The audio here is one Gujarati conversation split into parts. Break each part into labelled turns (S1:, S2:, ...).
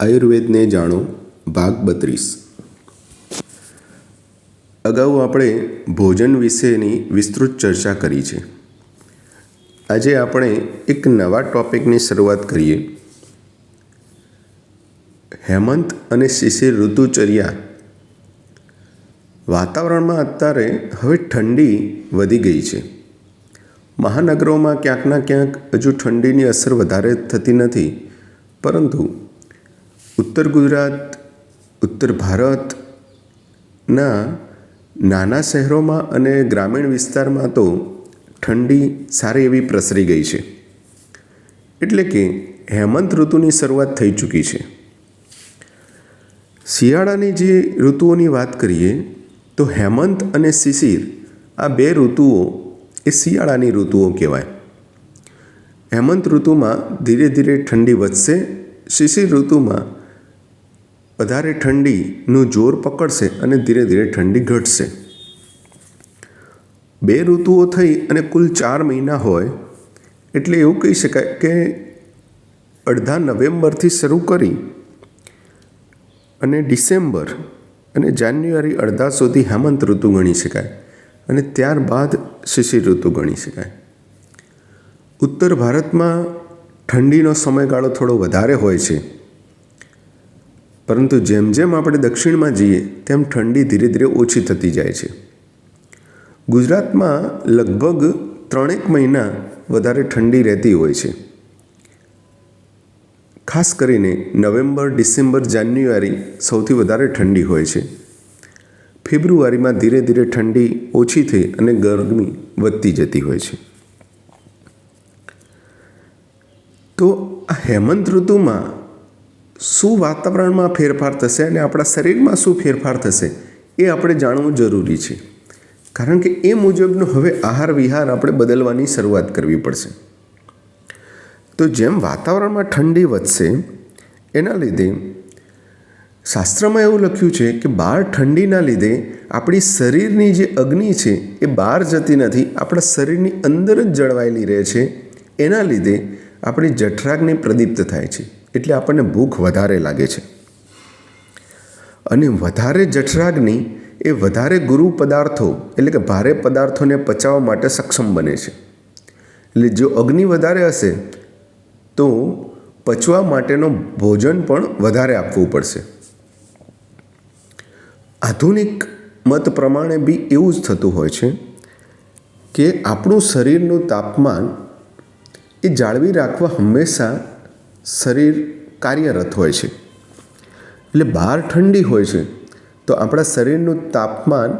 S1: આયુર્વેદને જાણો ભાગ બત્રીસ. અગાઉ આપણે ભોજન વિશેની વિસ્તૃત ચર્ચા કરી છે. આજે આપણે એક નવા ટોપિકની શરૂઆત કરીએ. હેમંત અને શિશિર ઋતુચર્યા. વાતાવરણમાં અત્યારે હવે ઠંડી વધી ગઈ છે. મહાનગરોમાં ક્યાંકના ક્યાંક હજુ ઠંડીની અસર વધારે થતી નથી, પરંતુ ઉત્તર ગુજરાત, ઉત્તર ભારતના નાના શહેરોમાં અને ગ્રામીણ વિસ્તારમાં તો ઠંડી સારી એવી પ્રસરી ગઈ છે. એટલે કે હેમંત ઋતુની શરૂઆત થઈ ચૂકી છે. શિયાળાની જે ઋતુઓની વાત કરીએ, તો હેમંત અને શિશિર આ બે ઋતુઓ એ શિયાળાની ઋતુઓ કહેવાય. હેમંત ઋતુમાં ધીરે ધીરે ઠંડી વધશે, શિશિર ઋતુમાં વધારે ઠંડીનું જોર પકડશે અને ધીરે ધીરે ઠંડી ઘટશે. બે ઋતુઓ થઈ અને કુલ ચાર મહિના હોય, એટલે એવું કહી શકાય કે અડધા નવેમ્બરથી શરૂ કરી અને ડિસેમ્બર અને જાન્યુઆરી અડધા સુધી હેમંત ઋતુ ગણી શકાય અને ત્યારબાદ શિશિર ઋતુ ગણી શકાય. ઉત્તર ભારતમાં ઠંડીનો સમયગાળો થોડો વધારે હોય છે. પરંતુ જેમ જેમ આપણે દક્ષિણમાં જઈએ, તેમ ઠંડી ધીરે ધીરે ઓછી થતી જાય છે. ગુજરાતમાં લગભગ ત્રણેક મહિના વધારે ઠંડી રહેતી હોય છે. ખાસ કરીને નવેમ્બર, ડિસેમ્બર, જાન્યુઆરી સૌથી વધારે ઠંડી હોય છે. ફેબ્રુઆરીમાં ધીરે ધીરે ઠંડી ઓછી થઈ અને ગરમી વધતી જતી હોય છે. તો આ હેમંત ઋતુમાં શું વાતાવરણમાં ફેરફાર થશે અને આપણા શરીરમાં શું ફેરફાર થશે એ આપણે જાણવું જરૂરી છે. કારણ કે એ મુજબનો હવે આહાર વિહાર આપણે બદલવાની શરૂઆત કરવી પડશે. તો જેમ વાતાવરણમાં ઠંડી વધશે, એના લીધે શાસ્ત્રમાં એવું લખ્યું છે કે બહાર ઠંડીના લીધે આપણી શરીરની જે અગ્નિ છે એ બહાર જતી નથી, આપણા શરીરની અંદર જ જળવાયેલી રહે છે. એના લીધે આપણી જઠરાગ્નિ પ્રદીપ્ત થાય છે. એટલે આપણને ભૂખ વધારે લાગે છે. અને વધારે જઠરાગ્નિ એ વધારે ગુરુ પદાર્થો એટલે કે ભારે પદાર્થોને પચાવવા માટે સક્ષમ બને છે. એટલે જો અગ્નિ વધારે હશે, તો પચવા માટેનો ભોજન પણ વધારે આપવું પડશે. આધુનિક મત પ્રમાણે બી એવું જ થતું હોય છે કે આપણું શરીરનું તાપમાન એ જાળવી રાખવા હંમેશા શરીર કાર્યરત હોય છે. એટલે બહાર ઠંડી હોય છે, તો આપણા શરીરનું તાપમાન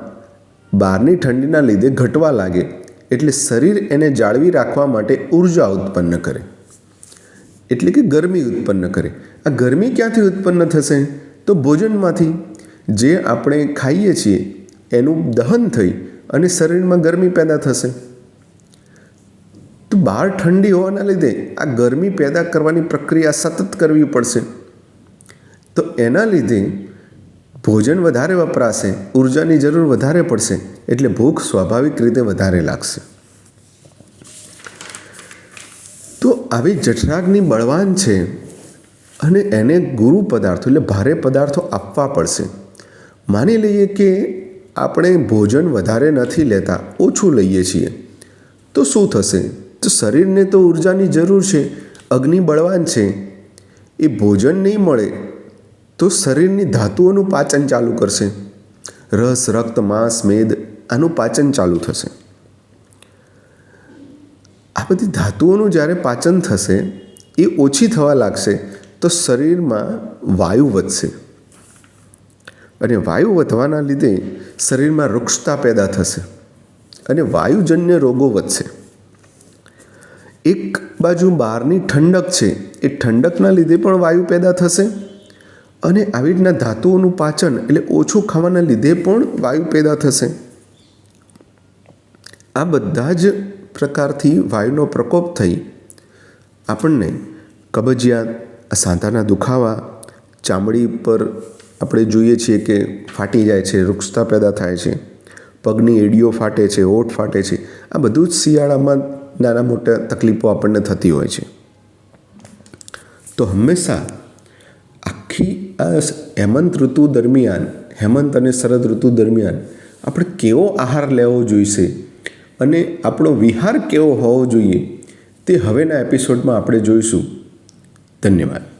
S1: બહારની ઠંડીના લીધે ઘટવા લાગે, એટલે શરીર એને જાળવી રાખવા માટે ઊર્જા ઉત્પન્ન કરે. એટલે કે ગરમી ઉત્પન્ન કરે. આ ગરમી ક્યાંથી ઉત્પન્ન થશે? તો ભોજનમાંથી. જે આપણે ખાઈએ છીએ, એનું દહન થઈ અને શરીરમાં ગરમી પેદા થશે. તો બહાર ઠંડી હોવાના લીધે આ ગરમી પેદા કરવાની પ્રક્રિયા સતત કરવી પડશે. તો એના લીધે ભોજન વધારે વપરાશે, ઉર્જાની જરૂર વધારે પડશે, એટલે ભૂખ સ્વાભાવિક રીતે વધારે લાગશે. તો આવી જઠરાગની બળવાન છે અને એને ગુરુ પદાર્થો એટલે ભારે પદાર્થો આપવા પડશે. માની લઈએ કે આપણે ભોજન વધારે નથી લેતા, ઓછું લઈએ છીએ. તો શું થશે? તો શરીરને તો ઉર્જાની જરૂર છે, અગ્નિ બળવાન છે. એ ભોજન નહીં મળે, તો શરીરની ધાતુઓનું પાચન ચાલુ કરશે. રસ, રક્ત, માંસ, મેદ, આનું પાચન ચાલુ થશે. આ બધી ધાતુઓનું જ્યારે પાચન થશે, એ ઓછી થવા લાગશે, તો શરીરમાં વાયુ વધશે. અને વાયુ વધવાના લીધે શરીરમાં વૃક્ષતા પેદા થશે અને વાયુજન્ય રોગો વધશે. એક બાજુ બહારની ઠંડક છે. એ ઠંડકના લીધે પણ વાયુ પેદા થશે અને આવી રીતના ધાતુઓનું પાચન એટલે ઓછું ખાવાના લીધે પણ વાયુ પેદા થશે. આ બધા જ પ્રકારથી વાયુનો પ્રકોપ થઈ આપણને કબજિયાત સાંધાના દુખાવા, ચામડી પર આપણે જોઈએ છીએ કે ફાટી જાય છે વૃક્ષતા પેદા થાય છે, પગની એડીઓ ફાટે છે ઓઠ ફાટે છે. આ બધું જ શિયાળામાં નાના મોટા તકલીફો આપણને થતી હોય છે. તો હંમેશા આખી આ હેમંત ઋતુ દરમિયાન, હેમંત અને શરદ ઋતુ દરમિયાન આપણે કેવો આહાર લેવો જોઈશે અને આપણો વિહાર કેવો હોવો જોઈએ તે હવેના એપિસોડમાં આપણે જોઈશું. ધન્યવાદ.